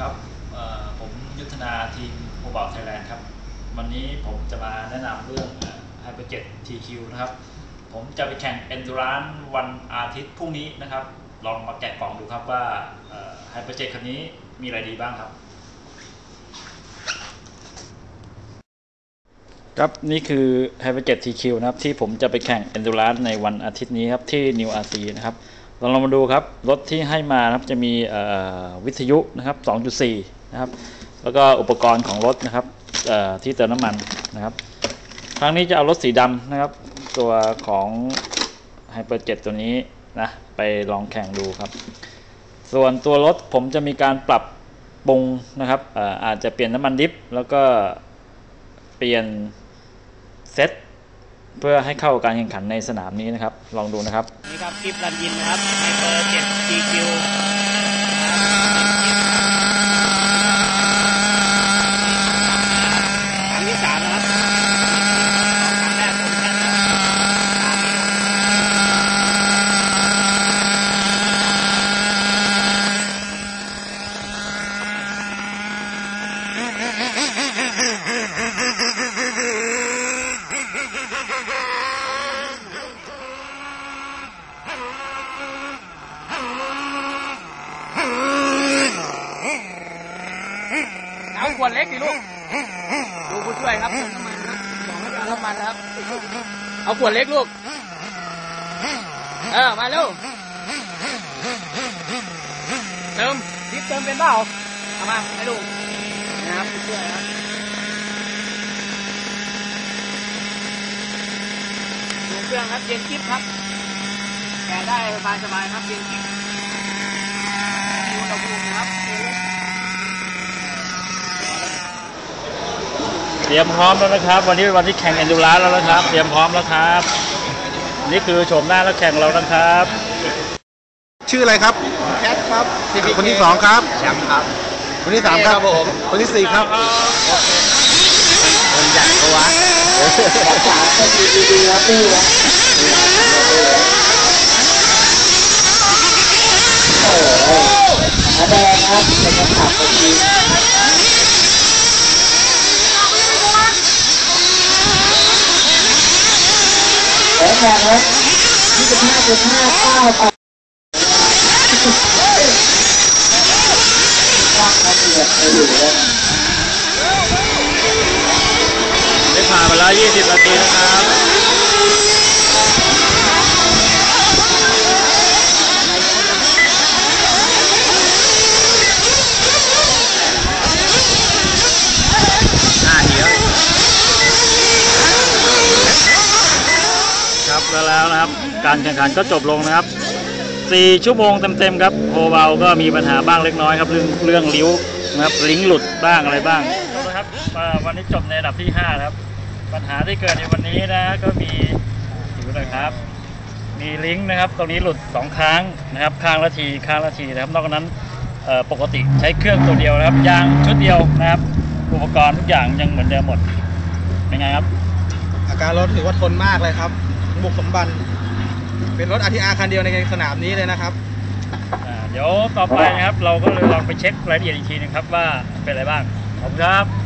ครับผมยุทธนาทีมโมบายไทยแลนด์ครับ วันนี้ผมจะมาแนะนำเรื่อง Hyperjet TQ นะครับ ผมจะไปแข่ง Endurance วันอาทิตย์พรุ่งนี้นะครับ ลองมาแกะกล่องดูครับว่าเอ่อ Hyperjet คันนี้มีอะไรดีบ้างครับ ครับนี่คือ Hyperjet TQ นะครับ ที่ผมจะไปแข่ง Endurance ในวันอาทิตย์นี้ครับ ที่ New RC นะครับ เราลองมาดูครับรถที่ให้มานะครับจะมีวิทยุนะครับ 2.4 นะครับ แล้วก็อุปกรณ์ของรถนะครับที่เติมน้ำมันนะครับ ครั้งนี้จะเอารถสีดำนะครับ ตัวของ Hyperjet ตัวนี้นะไปลองแข่งดูครับ ส่วนตัวรถผมจะมีการปรับปรุงนะครับเอ่ออาจจะเปลี่ยนน้ำมันดิฟแล้วก็เปลี่ยนเซต เพื่อให้เข้าการแข่งขันในสนามนี้นะครับ ลองดูนะครับ นี่ครับคลิปรันยินนะครับไฮเปอร์เจ็ด GQ ครั้งที่สามนะครับครั้งแรกผมแข่งนะครับ เอาขวดเล็กดิลูก ดูผู้ช่วยครับเติมน้ำมันครับบอกให้เอาน้ำมันนะครับ เอาขวดเล็กลูก เออ มาเร็ว เติมดิบเติมเป็นเปล่าเอามาให้ลูกนะครับผู้ช่วยครับดูเครื่องครับเย็นกิ๊บครับแกได้สบายสบายครับเย็นกิ๊บดูอุณหภูนะครับ เต รียมพร้อมแล้วนะครับ วันนี้เป็นวันที่แข่ง Endurance แล้วนะครับ เตรียมพร้อมแล้วครับ นี่คือโฉมหน้าแล้วแข่งเรานะครับ ชื่ออะไรครับ แคทครับคนที่สองครับ แชมป์ครับ คนที่สามครับครับผมคนที่สี่ครับ คน ใหญ่ก็วะได้ผ่านไปแล้ว 20 นาทีนะครับ ครับแล้วนะครับ การแข่งขันก็จบลงนะครับ 4 ชั่วโมงเต็มๆครับโฮเบลก็มีปัญหาบ้างเล็กน้อยครับ เรื่องเรื่องลิ้วนะครับลิงก์หลุดบ้างอะไรบ้างนะครับเอ่อวันนี้จบในอันดับที่5นะครับ ปัญหาที่เกิดในวันนี้นะก็มีอยู่นะครับ มีลิงก์นะครับ ตรงนี้หลุด 2 ครั้งนะครับข้างละทีข้างละทีนะครับ นอกจากนั้นเอ่อปกติใช้เครื่องตัวเดียวนะครับยางชุดเดียวนะครับ อุปกรณ์ทุกอย่างยังเหมือนเดิมหมดเป็นไงครับ อาการรถถือว่าทนมากเลยครับ บุกสมบัน เป็นรถอาทีอาคันเดียวในสนามนี้เลยนะครับ อ่าเดี๋ยวต่อไปนะครับเราก็เลยลองไปเช็ครายละเอียดอีกทีหนึงครับว่าเป็นอะไรบ้างขอบคุณครับ